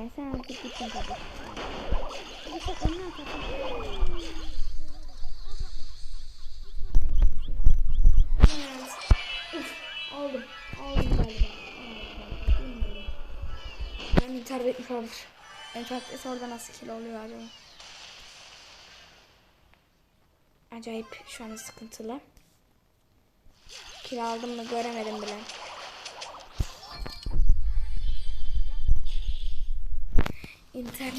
He sen artık gittin tabii. Atarsın. Evet. Uf, aldım. Aldım galiba. Ben intihar etmiş olabilir. İntihar etmesi orada nasıl kill oluyor acaba? Acayip şu an sıkıntılı. Kill aldım mı göremedim bile. Abi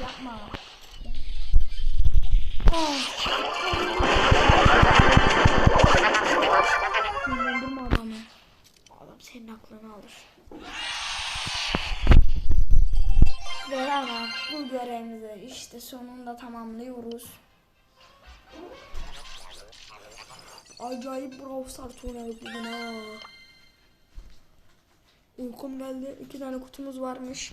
yapma. Oh. Senin aklını alır. Beraber bu görevimizi işte sonunda tamamlıyoruz. Acayip Brawl Stars oynadık bugün ha. Uykum geldi. İki tane kutumuz varmış.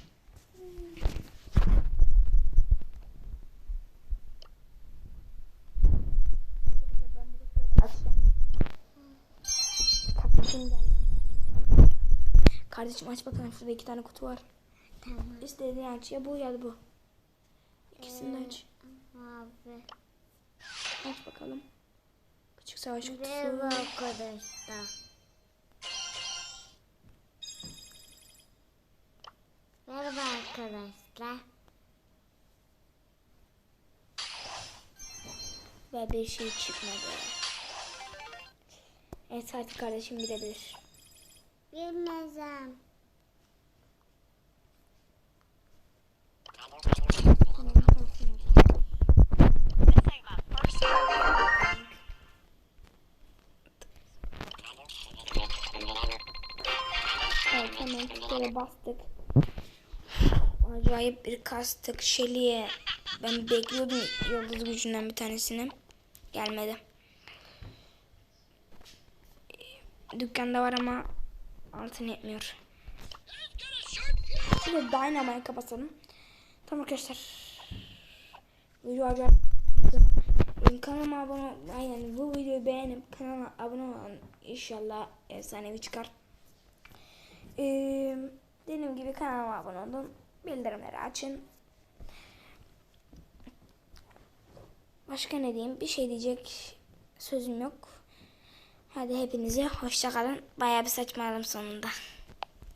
Kardeşim aç bakalım şurada iki tane kutu var. Tamam İstediğini aç ya bu ya da bu. İkisini de aç. abi. Aç bakalım. Savaş Merhaba kutusu. arkadaşlar. Merhaba arkadaşlar. Ve bir şey çıkmadı. Evet artık kardeşim gidebilir. Bilmezem. Evet hemen tutere bastık. Acayip bir kastık. Şeli'ye ben bekliyordum yıldız gücünden bir tanesini. Gelmedi. Dükkanda var ama altın yetmiyor. Şimdi Dynamite'ı kapatalım. Tamam arkadaşlar. Video acayip. Benim kanalıma abone aynen bu videoyu beğenip kanala abone olun. İnşallah efsanevi çıkar. Gibi kanalıma abone olun. Bildirimleri açın. Başka ne diyeyim? Bir şey diyecek sözüm yok. Hadi hepinize hoşça kalın. Bayağı bir saçmaladım sonunda.